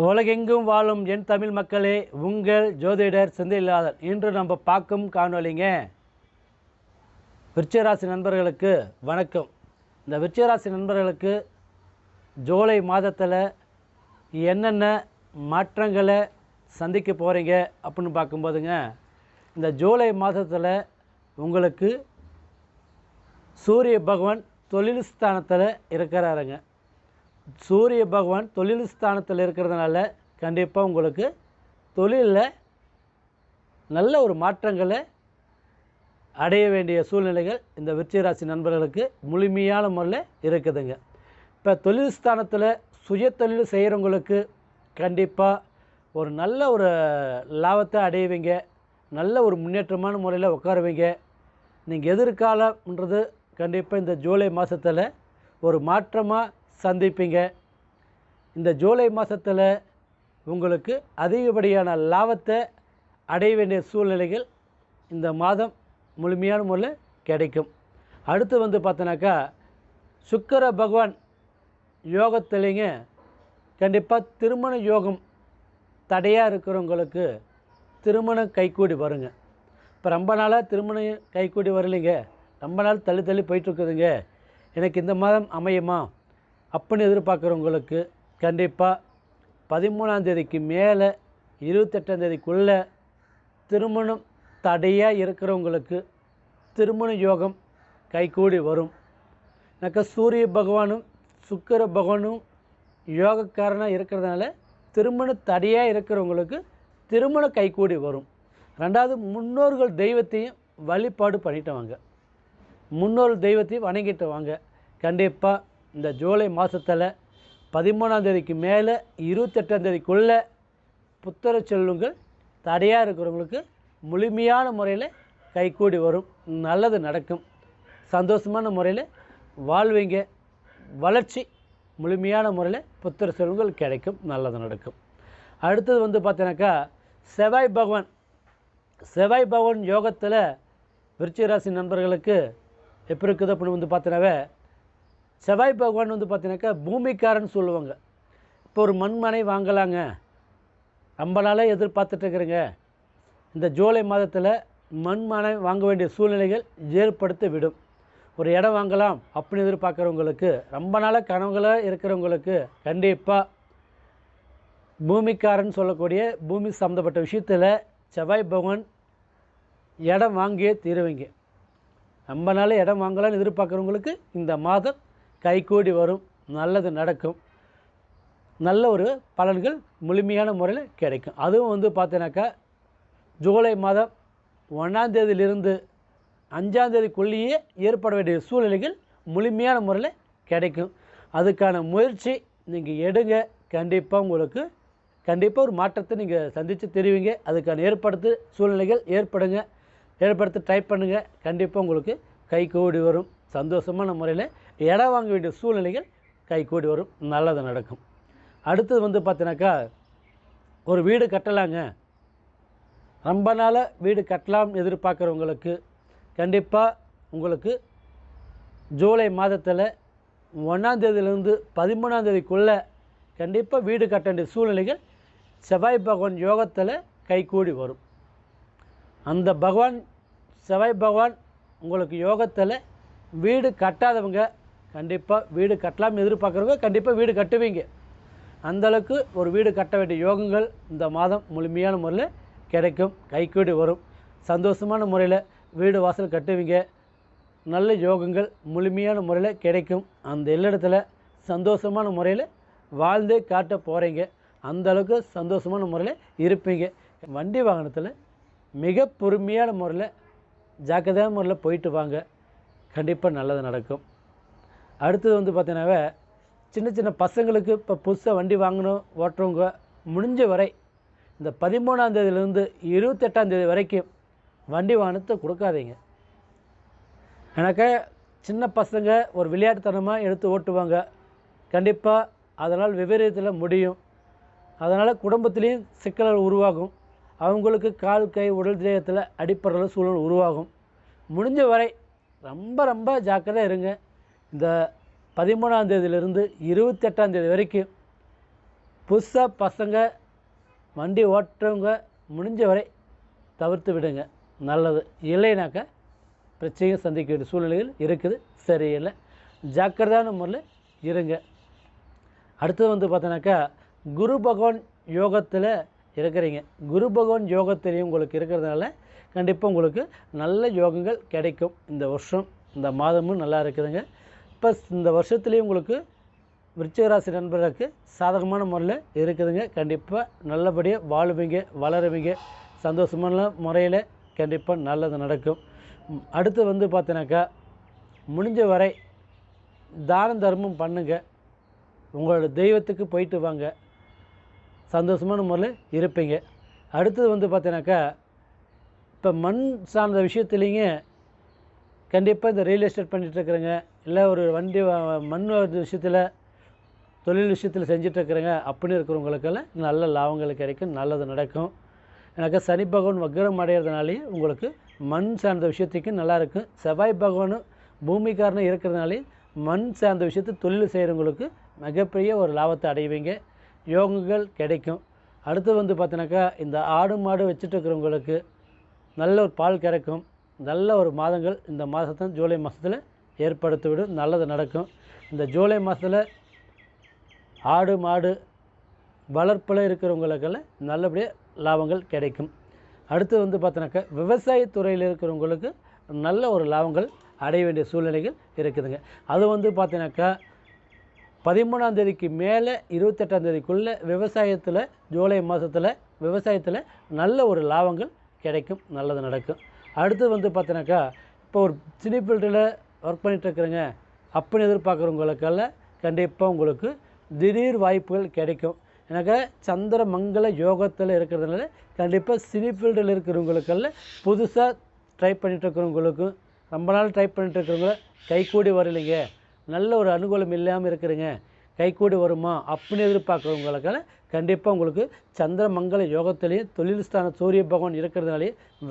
உலகெங்கும் வாழும் என் தமிழ் மக்களே உங்கள் ஜோதிடர் சிந்தையில்லாதல். இன்று நம்ம பார்க்கும் காணொலிங்க விருச்சராசி நண்பர்களுக்கு வணக்கம். இந்த விருச்சராசி நண்பர்களுக்கு ஜூலை மாதத்தில் என்னென்ன மாற்றங்களை சந்திக்க போகிறீங்க அப்படின்னு பார்க்கும்போதுங்க இந்த ஜூலை மாதத்தில் உங்களுக்கு சூரிய பகவான் தொழில் ஸ்தானத்தில் இருக்கிறாருங்க. சூரிய பகவான் தொழில் ஸ்தானத்தில் இருக்கிறதுனால கண்டிப்பாக உங்களுக்கு தொழிலில் நல்ல ஒரு மாற்றங்களை அடைய வேண்டிய சூழ்நிலைகள் இந்த விருச்சிகராசி நண்பர்களுக்கு முழுமையான முறையில் இருக்குதுங்க. இப்போ தொழில் ஸ்தானத்தில் சுய தொழில் செய்கிறவங்களுக்கு கண்டிப்பாக ஒரு நல்ல ஒரு லாபத்தை அடைவீங்க. நல்ல ஒரு முன்னேற்றமான முறையில் உட்காருவீங்க. நீங்கள் எதிர்காலம்ன்றது கண்டிப்பாக இந்த ஜூலை மாதத்தில் ஒரு மாற்றமாக சந்திப்பீங்க. இந்த ஜூலை மாதத்தில் உங்களுக்கு அதிகப்படியான லாபத்தை அடைய வேண்டிய சூழ்நிலைகள் இந்த மாதம் முழுமையான முறையில் கிடைக்கும். அடுத்து வந்து பார்த்தோன்னாக்கா சுக்கர பகவான் யோகத்துலேங்க கண்டிப்பாக திருமண யோகம் தடையாக இருக்கிறவங்களுக்கு திருமணம் கைகூடி வருங்க. இப்போ ரொம்ப நாளாக திருமணம் கைகூடி வரலைங்க. ரொம்ப நாள் தள்ளி தள்ளி போயிட்டுருக்குதுங்க எனக்கு இந்த மாதம் அமையுமா? அப்படின்னு எதிர்பார்க்குறவங்களுக்கு கண்டிப்பாக பதிமூணாம் தேதிக்கு மேலே இருபத்தெட்டாம் தேதிக்குள்ளே திருமணம் தடையாக இருக்கிறவங்களுக்கு திருமண யோகம் கைகூடி வரும். எனக்கு சூரிய பகவானும் சுக்கிர பகவானும் யோகக்காரனாக இருக்கிறதுனால திருமண தடையாக இருக்கிறவங்களுக்கு திருமணம் கைகூடி வரும். ரெண்டாவது முன்னோர்கள் தெய்வத்தையும் வழிபாடு பண்ணிட்டு வாங்க முன்னோர் தெய்வத்தையும் வணங்கிட்டு வாங்க கண்டிப்பாக இந்த ஜூலை மாதத்தில் பதிமூணாந்தேதிக்கு மேலே இருபத்தெட்டாந்தேதிக்குள்ளே புத்தர செல்வங்கள் தடையாக இருக்கிறவங்களுக்கு முழுமையான முறையில் கைகூடி வரும். நல்லது நடக்கும். சந்தோஷமான முறையில் வாழ்வீங்க. வளர்ச்சி முழுமையான முறையில் புத்திர செல்வங்கள் கிடைக்கும். நல்லது நடக்கும். அடுத்தது வந்து பார்த்தீங்கன்னாக்கா செவ்வாய் பகவான். செவ்வாய் பகவான் யோகத்தில் விருச்சிகராசி நண்பர்களுக்கு எப்படி இருக்குது அப்படின்னு வந்து பார்த்தீங்கன்னாவே செவ்வாய் பகவான் வந்து பார்த்தீங்கன்னாக்கா பூமிக்காரன்னு சொல்லுவாங்க. இப்போ ஒரு மண்மனை வாங்கலாங்க. ரொம்ப நாளாக எதிர்பார்த்துட்ருக்குறேங்க இந்த ஜூலை மாதத்தில் மண்மனை வாங்க வேண்டிய சூழ்நிலைகள் ஏற்படுத்த விடும். ஒரு இடம் வாங்கலாம் அப்படின்னு எதிர்பார்க்குறவங்களுக்கு ரொம்ப நாளாக கனவுகளாக இருக்கிறவங்களுக்கு கண்டிப்பாக பூமிக்காரன் சொல்லக்கூடிய பூமி சம்மந்தப்பட்ட விஷயத்தில் செவ்வாய் பகவான் இடம் வாங்கியே தீருவீங்க. ரொம்ப நாள் இடம் வாங்கலாம்னு எதிர்பார்க்குறவங்களுக்கு இந்த மாதம் கைகூடி வரும். நல்லது நடக்கும். நல்ல ஒரு பலன்கள் முழுமையான முறையில் கிடைக்கும். அதுவும் வந்து பார்த்தீங்கன்னாக்கா ஜூலை மாதம் ஒன்றாந்தேதியிலிருந்து அஞ்சாந்தேதிக்குள்ளேயே ஏற்பட வேண்டிய சூழ்நிலைகள் முழுமையான முறையில் கிடைக்கும். அதுக்கான முயற்சி நீங்கள் எடுங்க. கண்டிப்பாக உங்களுக்கு கண்டிப்பாக ஒரு மாற்றத்தை நீங்கள் சந்தித்து தெரிவிங்க. அதுக்கான ஏற்படுத்து சூழ்நிலைகள் ஏற்படுங்க. ஏற்படுத்த ட்ரை பண்ணுங்கள் கண்டிப்பாக உங்களுக்கு கை கூடி வரும். சந்தோஷமான முறையில் இடம் வாங்க வேண்டிய சூழ்நிலைகள் கை கூடி வரும். நல்லது நடக்கும். அடுத்தது வந்து பார்த்தினாக்கா ஒரு வீடு கட்டலாங்க. ரொம்ப நாளாக வீடு கட்டலாம் எதிர்பார்க்குறவங்களுக்கு கண்டிப்பாக உங்களுக்கு ஜூலை மாதத்தில் ஒன்றாந்தேதியிலேருந்து பதிமூணாந்தேதிக்குள்ளே கண்டிப்பாக வீடு கட்ட வேண்டிய சூழ்நிலைகள் செவ்வாய் பகவான் யோகத்தில் கைகூடி வரும். அந்த பகவான் செவ்வாய் பகவான் உங்களுக்கு யோகத்தில் வீடு கட்டாதவங்க கண்டிப்பாக வீடு கட்டலாம் எதிர்பார்க்குறவங்க கண்டிப்பாக வீடு கட்டுவீங்க. அந்தளவுக்கு ஒரு வீடு கட்ட வேண்டிய யோகங்கள் இந்த மாதம் முழுமையான முறையில் கிடைக்கும். கைக்கூடி வரும். சந்தோஷமான முறையில் வீடு வாசல் கட்டுவீங்க. நல்ல யோகங்கள் முழுமையான முறையில் கிடைக்கும். அந்த இடத்துல சந்தோஷமான முறையில் வாழ்ந்தே காட்ட போகிறீங்க அந்த அளவுக்கு சந்தோஷமான முறையில் இருப்பீங்க. வண்டி வாகனத்தில் மிக பொறுமையான முறையில் ஜாக்கிரதையான முறையில் போயிட்டு வாங்க. கண்டிப்பாக நல்லது நடக்கும். அடுத்தது வந்து பார்த்தீங்கன்னாவே சின்ன சின்ன பசங்களுக்கு இப்போ புதுசாக வண்டி வாங்கணும் ஓட்டுறவங்க முடிஞ்ச வரை இந்த பதிமூணாம் இருபத்தெட்டாந்தேதி வரைக்கும் வண்டி வாகனத்தை கொடுக்காதீங்க. எனக்கு சின்ன பசங்க ஒரு விளையாட்டுத்தனமாக எடுத்து ஓட்டுவாங்க. கண்டிப்பாக அதனால் விபரீதத்தில் முடியும். அதனால் குடும்பத்துலேயும் சிக்கல்கள் உருவாகும். அவங்களுக்கு கால் கை உடல் தேகத்தில் அடிப்படுற சூழல் உருவாகும். முடிஞ்ச வரை ரொம்ப ரொம்ப ஜாக்கிரதையாக இருங்க. இந்த பதிமூணாம் தேதியிலிருந்து இருபத்தெட்டாம் தேதி வரைக்கும் புதுசாக பசங்க வண்டி ஓட்டுறவங்க முடிஞ்ச வரை தவிர்த்து விடுங்க. நல்லது. இல்லைனாக்கா பிரச்சனையை சந்திக்க வேண்டிய சூழ்நிலைகள் இருக்குது. சரியில்லை ஜாக்கிரதையான முறையில் இருங்க. அடுத்தது வந்து பார்த்தோன்னாக்கா குரு பகவான் யோகத்தில் இருக்கிறீங்க. குரு பகவான் யோகத்திலையும் உங்களுக்கு இருக்கிறதுனால கண்டிப்பாக உங்களுக்கு நல்ல யோகங்கள் கிடைக்கும். இந்த வருஷம் இந்த மாதமும் நல்லா இருக்குதுங்க. இப்போ இந்த வருஷத்துலேயும் உங்களுக்கு விருச்சிகராசி நண்பர்களுக்கு சாதகமான முறையில் இருக்குதுங்க. கண்டிப்பாக நல்லபடியாக வாழுவீங்க வளருவீங்க. சந்தோஷமான முறையில் கண்டிப்பாக நல்லது நடக்கும். அடுத்து வந்து பார்த்தீங்கன்னாக்கா முடிஞ்ச வரை தான தர்மம் பண்ணுங்க. உங்களோட தெய்வத்துக்கு போயிட்டு வாங்க. சந்தோஷமான முறையில் இருப்பீங்க. அடுத்தது வந்து பார்த்தீங்கன்னாக்கா இப்போ மண் சார்ந்த விஷயத்துலேங்க கண்டிப்பாக இந்த ரியல் எஸ்டேட் பண்ணிகிட்ருக்குறேங்க இல்லை ஒரு வண்டி மண் விஷயத்தில் தொழில் விஷயத்தில் செஞ்சிட்ருக்குறேங்க அப்படின்னு இருக்கிறவங்களுக்கெல்லாம் நல்ல லாபங்கள் கிடைக்கும் நல்லது நடக்கும். எனக்கு சனி பகவான் வக்ரம் அடைகிறதுனாலே உங்களுக்கு மண் சார்ந்த விஷயத்துக்கு நல்லா இருக்கும். செவ்வாய் பகவானும் பூமிக்காரனும் இருக்கிறதுனாலே மண் சார்ந்த விஷயத்தை தொழில் செய்கிறவங்களுக்கு மிகப்பெரிய ஒரு லாபத்தை அடைவீங்க. யோகங்கள் கிடைக்கும். அடுத்து வந்து பார்த்தினாக்கா இந்த ஆடு மாடு வச்சுட்டு இருக்கிறவங்களுக்கு நல்ல ஒரு பால் கிடைக்கும். நல்ல ஒரு மாதங்கள் இந்த மாதத்தை ஜூலை மாதத்தில் ஏற்படுத்திவிடும். நல்லது நடக்கும். இந்த ஜூலை மாதத்தில் ஆடு மாடு வளர்ப்பில் இருக்கிறவங்களுக்கெல்லாம் நல்லபடியாக லாபங்கள் கிடைக்கும். அடுத்து வந்து பார்த்தோன்னாக்க விவசாயத்துறையில் இருக்கிறவங்களுக்கு நல்ல ஒரு லாபங்கள் அடைய வேண்டிய சூழ்நிலைகள் இருக்குதுங்க. அது வந்து பார்த்தீங்கன்னாக்கா பதிமூணாம் தேதிக்கு மேலே இருபத்தெட்டாம் தேதிக்குள்ளே விவசாயத்தில் ஜூலை மாதத்தில் விவசாயத்தில் நல்ல ஒரு லாபங்கள் கிடைக்கும். நல்லது நடக்கும். அடுத்து வந்து பார்த்தீங்கன்னாக்கா இப்போ ஒரு சினி ஃபீல்டில் ஒர்க் பண்ணிகிட்ருக்குறேங்க அப்படின்னு எதிர்பார்க்குறவங்களுக்கெல்லாம் கண்டிப்பாக உங்களுக்கு திடீர் வாய்ப்புகள் கிடைக்கும். எனக்கு சந்திர மங்கள யோகத்தில் இருக்கிறதுனால கண்டிப்பாக சினி ஃபீல்டில் இருக்கிறவங்களுக்கெல்லாம் புதுசாக ட்ரை பண்ணிட்டு இருக்கிறவங்களுக்கும் ரொம்ப நாள் ட்ரை பண்ணிகிட்டு இருக்கிறவங்கள கைகூடி வரலைங்க. நல்ல ஒரு அனுகூலம் இல்லாமல் இருக்கிறீங்க. கைகூடி வருமா அப்படின்னு எதிர்பார்க்குறவங்களுக்கால கண்டிப்பாக உங்களுக்கு சந்திர மங்கள யோகத்திலேயே தொழில் ஸ்தான சூரிய பகவான் இருக்கிறதுனாலே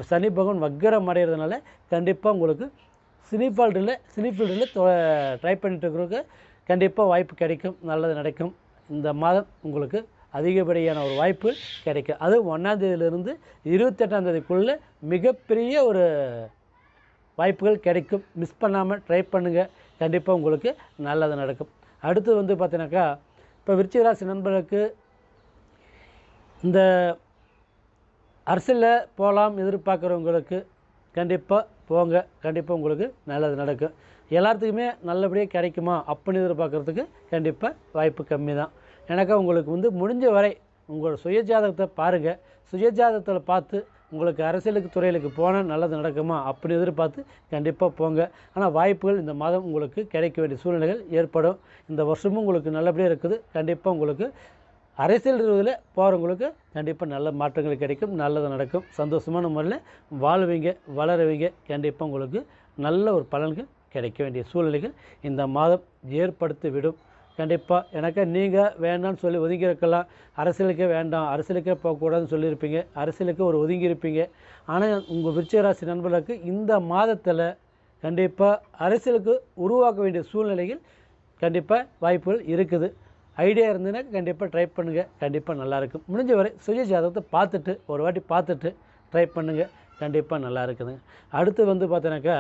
சனி பகவான் வக்கரம் அடைகிறதுனால கண்டிப்பாக உங்களுக்கு சினி சினிஃபீல்டில் சினி ட்ரை பண்ணிட்டு இருக்கிறவங்க கண்டிப்பாக வாய்ப்பு கிடைக்கும் நல்லது நடக்கும். இந்த மாதம் உங்களுக்கு அதிகப்படியான ஒரு வாய்ப்பு கிடைக்கும். அது ஒன்றாந்தேதியிலிருந்து இருபத்தெட்டாம் தேதிக்குள்ளே மிகப்பெரிய ஒரு வாய்ப்புகள் கிடைக்கும். மிஸ் பண்ணாமல் ட்ரை பண்ணுங்கள் கண்டிப்பாக உங்களுக்கு நல்லது நடக்கும். அடுத்து வந்து பார்த்தீங்கன்னாக்கா இப்போ விருச்சிகராசி நண்பர்களுக்கு இந்த அரசியலில் போகலாம் எதிர்பார்க்குறவங்களுக்கு கண்டிப்பாக போங்க கண்டிப்பாக உங்களுக்கு நல்லது நடக்கும். எல்லாத்துக்குமே நல்லபடியாக கிடைக்குமா அப்படின்னு எதிர்பார்க்குறதுக்கு கண்டிப்பாக வாய்ப்பு கம்மி தான் எனக்கு உங்களுக்கு வந்து முடிஞ்ச வரை உங்களோட சுயஜாதகத்தை பாருங்கள் சுயஜாதகத்தில் பார்த்து உங்களுக்கு அரசியலுக்கு துறையிலுக்கு போனால் நல்லது நடக்குமா? அப்படி எதிர்பார்த்து கண்டிப்பாக போங்க. ஆனால் வாய்ப்புகள் இந்த மாதம் உங்களுக்கு கிடைக்க வேண்டிய சூழ்நிலைகள் ஏற்படும். இந்த வருஷமும் உங்களுக்கு நல்லபடியாக இருக்குது. கண்டிப்பாக உங்களுக்கு அரசியல் இதில் போகிறவங்களுக்கு கண்டிப்பாக நல்ல மாற்றங்கள் கிடைக்கும் நல்லது நடக்கும். சந்தோஷமான முறையில் வாழ்வீங்க வளருவீங்க. கண்டிப்பாக உங்களுக்கு நல்ல ஒரு பலன்கள் கிடைக்க வேண்டிய சூழ்நிலைகள் இந்த மாதம் ஏற்படுத்தி விடும் கண்டிப்பாக எனக்கு நீங்கள் வேண்டாம்னு சொல்லி ஒதுங்கி இருக்கலாம் அரசியலுக்கே வேண்டாம். அரசியலுக்கே போகக்கூடாதுன்னு சொல்லியிருப்பீங்க. அரசியலுக்கு ஒரு ஒதுங்கி இருப்பீங்க ஆனால் உங்கள் விருச்சிகராசி நண்பர்களுக்கு இந்த மாதத்தில் கண்டிப்பாக அரசியலுக்கு உருவாக்க வேண்டிய சூழ்நிலையில் கண்டிப்பாக வாய்ப்புகள் இருக்குது. ஐடியா இருந்ததுன்னா கண்டிப்பாக ட்ரை பண்ணுங்கள் கண்டிப்பாக நல்லாயிருக்கும் முடிஞ்ச வரை சுய ஜாதகத்தை பார்த்துட்டு ஒரு வாட்டி பார்த்துட்டு ட்ரை பண்ணுங்கள் கண்டிப்பாக நல்லா இருக்குதுங்க. அடுத்து வந்து பார்த்தீங்கன்னாக்கா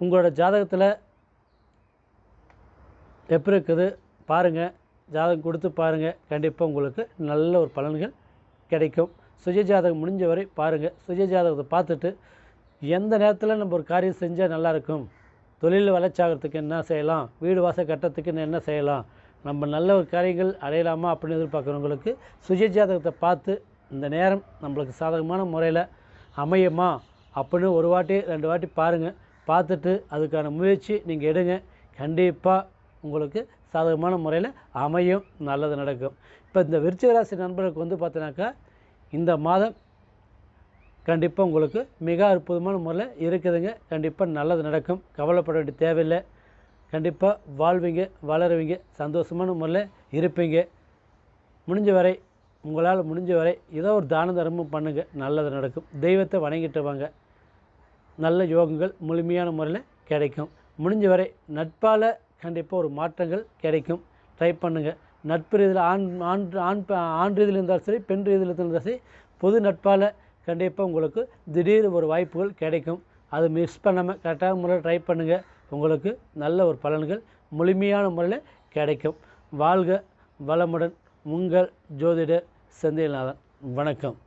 உங்களோட ஜாதகத்தில் எப்படி இருக்குது? பாருங்கள் ஜாதகம் கொடுத்து பாருங்கள் கண்டிப்பாக உங்களுக்கு நல்ல ஒரு பலன்கள் கிடைக்கும். சுய ஜாதகம் முடிஞ்ச வரை பாருங்கள் சுய ஜாதகத்தை பார்த்துட்டு எந்த நேரத்தில் நம்ம ஒரு காரியம் செஞ்சால் நல்லாயிருக்கும் தொழில் வளர்ச்சாகிறதுக்கு என்ன செய்யலாம்? வீடு வாசல் கட்டத்துக்கு என்ன செய்யலாம்? நம்ம நல்ல ஒரு காரியங்கள் அடையலாமா அப்படின்னு எதிர்பார்க்குறவங்களுக்கு சுய ஜாதகத்தை பார்த்து இந்த நேரம் நம்மளுக்கு சாதகமான முறையில் அமையுமா அப்படின்னு ஒரு வாட்டி ரெண்டு வாட்டி பாருங்கள் பார்த்துட்டு அதுக்கான முயற்சி நீங்கள் எடுங்க. கண்டிப்பாக உங்களுக்கு சாதகமான முறையில் அமையும் நல்லது நடக்கும். இப்போ இந்த விருச்சிக ராசி நண்பர்களுக்கு வந்து பார்த்தினாக்கா இந்த மாதம் கண்டிப்பாக உங்களுக்கு மிக அற்புதமான முறையில் இருக்குதுங்க. கண்டிப்பாக நல்லது நடக்கும். கவலைப்பட வேண்டிய தேவையில்லை. கண்டிப்பாக வாழ்வீங்க வளருவீங்க சந்தோஷமான முறையில் இருப்பீங்க. முடிஞ்ச வரை உங்களால் முடிஞ்ச வரை ஏதோ ஒரு தான தர்மம் பண்ணுங்கள் நல்லது நடக்கும். தெய்வத்தை வணங்கிட்டு வாங்க நல்ல யோகங்கள் முழுமையான முறையில் கிடைக்கும். முடிஞ்ச வரை நட்பால் கண்டிப்பாக ஒரு மாற்றங்கள் கிடைக்கும். ட்ரை பண்ணுங்கள் நட்பு ரீதியில் ஆண் ஆண் ஆண் ஆண் ரீதியில் இருந்தாலும் சரி பெண் ரீதியில் இருந்தாலும் சரி பொது நட்பால் கண்டிப்பாக உங்களுக்கு திடீர் ஒரு வாய்ப்புகள் கிடைக்கும். அதை மிஸ் பண்ணாமல் கரெக்டாக முறையில் ட்ரை பண்ணுங்கள் உங்களுக்கு நல்ல ஒரு பலன்கள் முழுமையான முறையில் கிடைக்கும். வாழ்க வளமுடன். உங்கள் ஜோதிடர் செந்தில்நாதன். வணக்கம்.